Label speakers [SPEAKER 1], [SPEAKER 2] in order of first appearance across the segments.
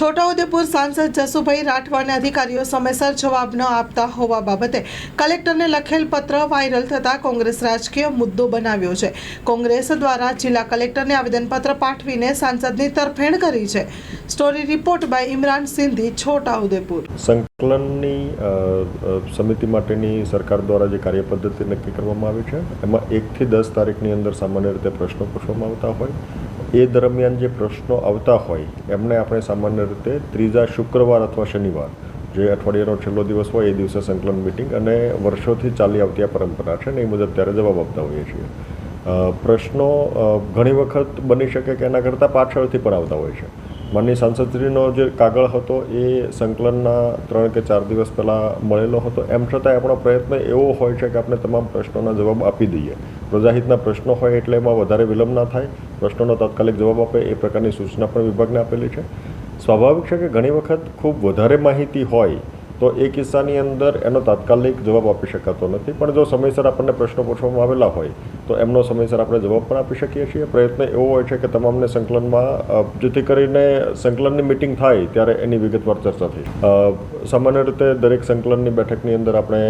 [SPEAKER 1] છોટાઉદેપુર સાંસદ જસુભાઈ રાઠવાને અધિકારીઓ સમયસર જવાબ ન આપતા હોવા બાબતે કલેક્ટરને લખેલ પત્ર વાયરલ થતા કોંગ્રેસ રાજકીય મુદ્દો બનાવ્યો છે. કોંગ્રેસ દ્વારા જિલ્લા કલેક્ટરને આવેદનપત્ર પાઠવીને સાંસદની તરફેણ કરી છે. Story report by Imran Sindhi, Chhotaudepur.
[SPEAKER 2] સંકલનની સમિતિ માટેની સરકાર દ્વારા જે કાર્યપદ્ધતિ નક્કી કરવામાં આવી છે, એમાં એકથી દસ તારીખની અંદર સામાન્ય રીતે પ્રશ્નો પૂછવામાં આવતા હોય. એ દરમિયાન જે પ્રશ્નો આવતા હોય, એમને આપણે સામાન્ય રીતે ત્રીજા શુક્રવાર અથવા શનિવાર, જે અઠવાડિયાનો છેલ્લો દિવસ હોય, એ દિવસે સંકલન મિટિંગ અને વર્ષોથી ચાલી આવતી આ પરંપરા છે ને એ મુજબ ત્યારે જવાબ આપતા હોઈએ છીએ. પ્રશ્નો ઘણી વખત બની શકે કે એના કરતાં પાછળથી પણ આવતા હોય છે. માનની સાંસદશ્રીનો જે કાગળ હતો એ સંકલનના ત્રણ કે ચાર દિવસ પહેલાં મળેલો હતો. એમ છતાં આપણો પ્રયત્ન એવો હોય છે કે આપણે તમામ પ્રશ્નોના જવાબ આપી દઈએ. પ્રજાહિતના પ્રશ્નો હોય એટલે એમાં વધારે વિલંબ ના થાય. પ્રશ્નોનો તાત્કાલિક જવાબ આપે એ પ્રકારની સૂચના પણ વિભાગને આપેલી છે. સ્વાભાવિક છે કે ઘણી વખત ખૂબ વધારે માહિતી હોય તો એ કિસ્સાની અંદર એનો તાત્કાલિક જવાબ આપી શકાતો નથી. પણ જો સમયસર આપણને પ્રશ્નો પૂછવામાં આવેલા હોય, તો એમનો સમયસર આપણે જવાબ પણ આપી શકીએ છીએ. પ્રયત્ન એવો હોય છે કે તમામને સંકલનમાં જેથી કરીને સંકલનની મિટિંગ થાય ત્યારે એની વિગતવાર ચર્ચા થઈ. સામાન્ય રીતે દરેક સંકલનની બેઠકની અંદર આપણે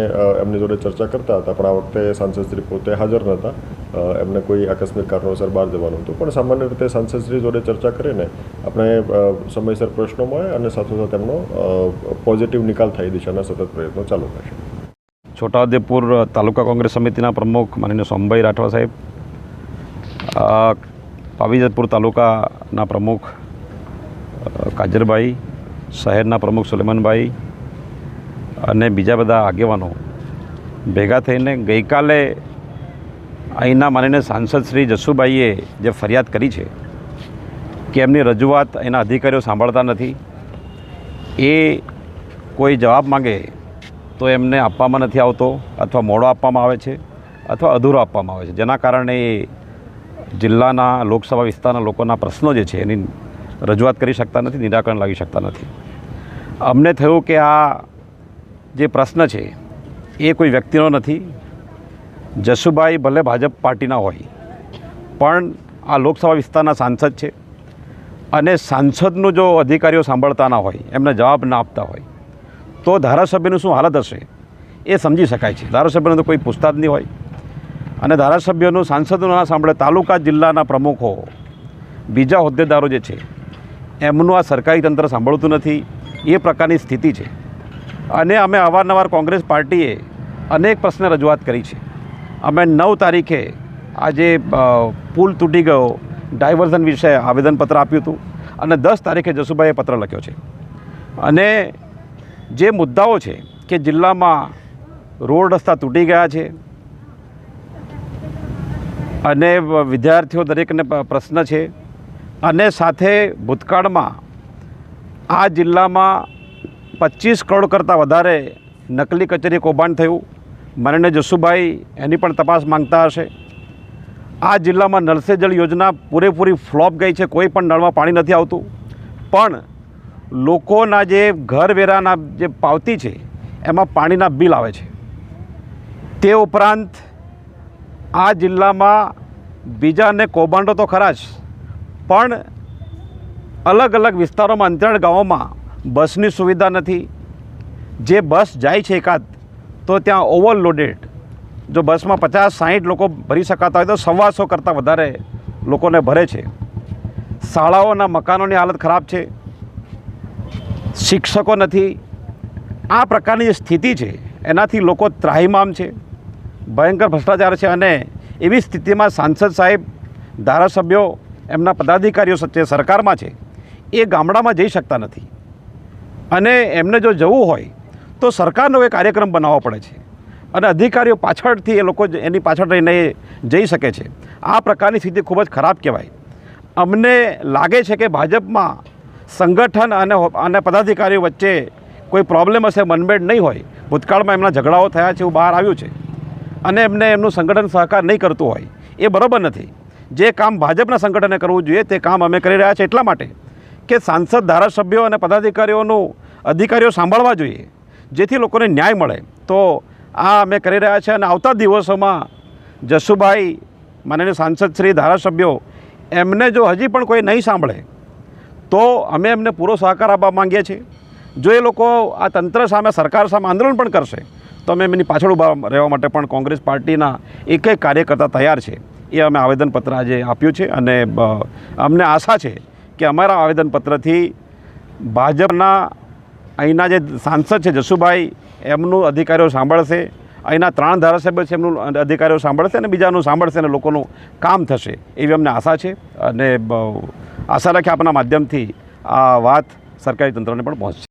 [SPEAKER 2] એમની જોડે ચર્ચા કરતા હતા, પણ આ વખતે સાંસદશ્રી પોતે હાજર નહોતા. એમને કોઈ આકસ્મિક કારણોસર બહાર જવાનું હતું. પણ સામાન્ય રીતે સાંસદશ્રી જોડે ચર્ચા કરીને આપણે સમયસર પ્રશ્નો મળે અને સાથોસાથ એમનો પોઝિટિવ નિકાલ થાય દિશાના સતત પ્રયત્નો ચાલુ રહેશે.
[SPEAKER 3] છોટાઉદેપુર તાલુકા કોંગ્રેસ સમિતિના પ્રમુખ માનીને સોમભાઈ રાઠવા સાહેબ પાવીજતપુર તાલુકાના પ્રમુખ કાજરભાઈ, શહેરના પ્રમુખ સુલેમાનભાઈ અને બીજા બધા આગેવાનો ભેગા થઈને ગઈકાલે અહીંના માનીને સાંસદ શ્રી જસુભાઈએ જે ફરિયાદ કરી છે કે એમની રજૂઆત એના અધિકારીઓ સાંભળતા નથી, એ કોઈ જવાબ માગે તો એમને આપવામાં નથી આવતો અથવા મોડો આપવામાં આવે છે અથવા અધૂરો આપવામાં આવે છે. જેના કારણે જિલ્લાના લોકસભા વિસ્તારના લોકોના પ્રશ્નો જે છે એની રજૂઆત કરી શકતા નથી, નિરાકરણ લાવી શકતા નથી. અમને થયું કે આ જે પ્રશ્ન છે એ કોઈ વ્યક્તિનો નથી જસુભાઈ ભલે ભાજપ પાર્ટીના હોય, પણ આ લોકસભા વિસ્તારના સાંસદ છે અને સાંસદનું જો અધિકારીઓ સાંભળતા ના હોય, એમને જવાબ ના આપતા હોય, તો ધારાસભ્યનું શું હાલત હશે એ સમજી શકાય છે. ધારાસભ્યને તો કોઈ પૂછતા જ નહીં હોય. અને ધારાસભ્યોનું સાંસદનું ના સાંભળે તાલુકા જિલ્લાના પ્રમુખો, બીજા હોદ્દેદારો જે છે, એમનું આ સરકારી તંત્ર સાંભળતું નથી, એ પ્રકારની સ્થિતિ છે. અને અમે અવારનવાર કોંગ્રેસ પાર્ટીએ અનેક પ્રશ્ને રજૂઆત કરી છે. અમે નવ તારીખે આજે પુલ તૂટી ગયો. ડાયવર્ઝન વિશે આવેદનપત્ર આપ્યું હતું અને દસ તારીખે જસુભાઈએ પત્ર લખ્યો છે. અને જે મુદ્દાઓ છે કે જિલ્લામાં રોડ રસ્તા તૂટી ગયા છે અને વિદ્યાર્થીઓ દરેકને પ્રશ્ન છે અને સાથે ભૂતકાળમાં આ જિલ્લામાં પચીસ કરોડ કરતાં વધારે નકલી કચેરી કૌભાંડ થયું. માનીને જસુભાઈ, એની પણ તપાસ માંગતા હશે. આ જિલ્લામાં નળ જળ યોજના પૂરેપૂરી ફ્લોપ ગઈ છે, કોઈ પણ નળમાં પાણી નથી આવતું. પણ લોકોના જે ઘર વેરાના જે પાવતી છે, એમાં પાણીના બિલ આવે છે. તે ઉપરાંત આ જિલ્લામાં બીજાને કૌભાંડો તો ખરા જ, પણ અલગ અલગ વિસ્તારોમાં અંતરણ ગામોમાં બસની સુવિધા નથી. જે બસ જાય છે એકાદ તો ત્યાં ઓવરલોડેડ જો બસમાં પચાસ, સાહીઠ લોકો ભરી શકાતા હોય તો સવાસો કરતાં વધારે લોકોને ભરે છે. શાળાઓના મકાનોની હાલત ખરાબ છે. શિક્ષકો નથી. આ પ્રકારની જે સ્થિતિ છે, એનાથી લોકો ત્રાહિમામ છે, ભયંકર ભ્રષ્ટાચાર છે અને એવી સ્થિતિમાં સાંસદ સાહેબ, ધારાસભ્યો, એમના પદાધિકારીઓ સચ્ચે સરકારમાં છે. એ ગામડામાં જઈ શકતા નથી. અને એમને જો જવું હોય તો સરકારનો એ કાર્યક્રમ બનાવવો પડે છે. અને અધિકારીઓ પાછળથી એ લોકો એની પાછળ રહીને જઈ શકે છે. આ પ્રકારની સ્થિતિ ખૂબ જ ખરાબ કહેવાય. અમને લાગે છે કે ભાજપમાં સંગઠન અને અને પદાધિકારીઓ વચ્ચે કોઈ પ્રોબ્લેમ હશે, મનમેળ નહીં હોય. ભૂતકાળમાં એમના ઝઘડાઓ થયા છે એવું બહાર આવ્યું છે. અને એમને એમનું સંગઠન સહકાર નહીં કરતું હોય. એ બરાબર નથી. જે કામ ભાજપના સંગઠને કરવું જોઈએ તે કામ અમે કરી રહ્યા છીએ એટલા માટે કે સાંસદ ધારાસભ્યો અને પદાધિકારીઓનું અધિકારીઓ સાંભળવા જોઈએ. જેથી લોકોને ન્યાય મળે. તો આ અમે કરી રહ્યા છીએ અને આવતા દિવસોમાં જસુભાઈ, માનનીય સાંસદ શ્રી, ધારાસભ્યો, એમને જો હજી પણ કોઈ નહીં સાંભળે, તો અમે એમને પૂરો સહકાર આપવા માંગીએ છીએ. જો એ લોકો આ તંત્ર સામે, સરકાર સામે આંદોલન પણ કરશે, તો અમે એમની પાછળ ઊભા રહેવા માટે પણ કોંગ્રેસ પાર્ટીના એક એક કાર્યકર્તા તૈયાર છે. એ અમે આવેદનપત્ર આજે આપ્યું છે અને અમને આશા છે કે અમારા આવેદનપત્રથી ભાજપના અહીંના જે સાંસદ છે જસુભાઈ, એમનું અધિકારીઓ સાંભળશે. અહીંના ત્રણ ધારાસભ્ય છે, એમનું અધિકારીઓ સાંભળશે અને બીજાનું સાંભળશે અને લોકોનું કામ થશે. એવી અમને આશા છે અને આશા રાખી આપના માધ્યમથી આ વાત સરકારી તંત્રને પણ પહોંચશે.